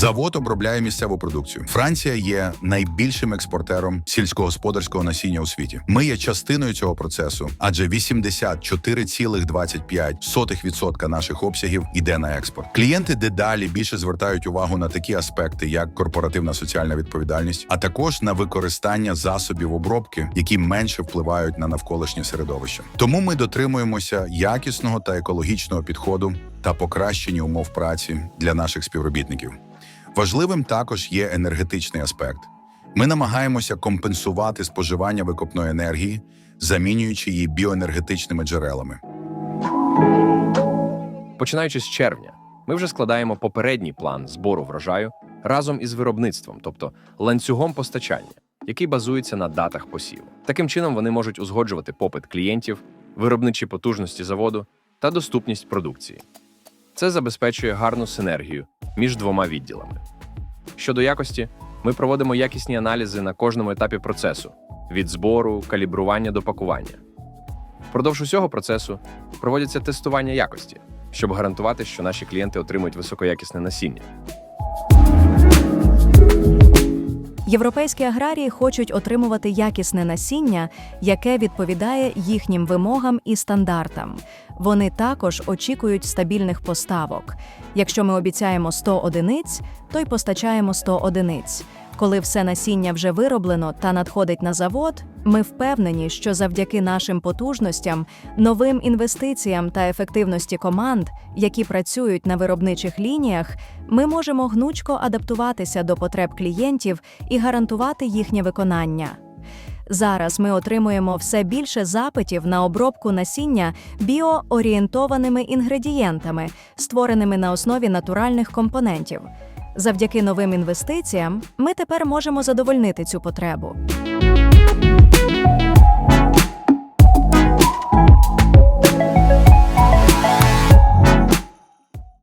завод обробляє місцеву продукцію. Франція є найбільшим експортером сільськогосподарського насіння у світі. Ми є частиною цього процесу, адже 84,25% наших обсягів іде на експорт. Клієнти дедалі більше звертають увагу на такі аспекти, як корпоративна соціальна відповідальність, а також на використання засобів обробки, які менше впливають на навколишнє середовище. Тому ми дотримуємося якісного та екологічного підходу та покращення умов праці для наших співробітників. Важливим також є енергетичний аспект. Ми намагаємося компенсувати споживання викопної енергії, замінюючи її біоенергетичними джерелами. Починаючи з червня, ми вже складаємо попередній план збору врожаю разом із виробництвом, тобто ланцюгом постачання, який базується на датах посіву. Таким чином вони можуть узгоджувати попит клієнтів, виробничі потужності заводу та доступність продукції. Це забезпечує гарну синергію між двома відділами. Щодо якості, ми проводимо якісні аналізи на кожному етапі процесу від збору, калібрування до пакування. Впродовж усього процесу проводяться тестування якості, щоб гарантувати, що наші клієнти отримують високоякісне насіння. Європейські аграрії хочуть отримувати якісне насіння, яке відповідає їхнім вимогам і стандартам. Вони також очікують стабільних поставок. Якщо ми обіцяємо 100 одиниць, то й постачаємо 100 одиниць. Коли все насіння вже вироблено та надходить на завод, ми впевнені, що завдяки нашим потужностям, новим інвестиціям та ефективності команд, які працюють на виробничих лініях, ми можемо гнучко адаптуватися до потреб клієнтів і гарантувати їхнє виконання. Зараз ми отримуємо все більше запитів на обробку насіння біоорієнтованими інгредієнтами, створеними на основі натуральних компонентів. Завдяки новим інвестиціям ми тепер можемо задовольнити цю потребу.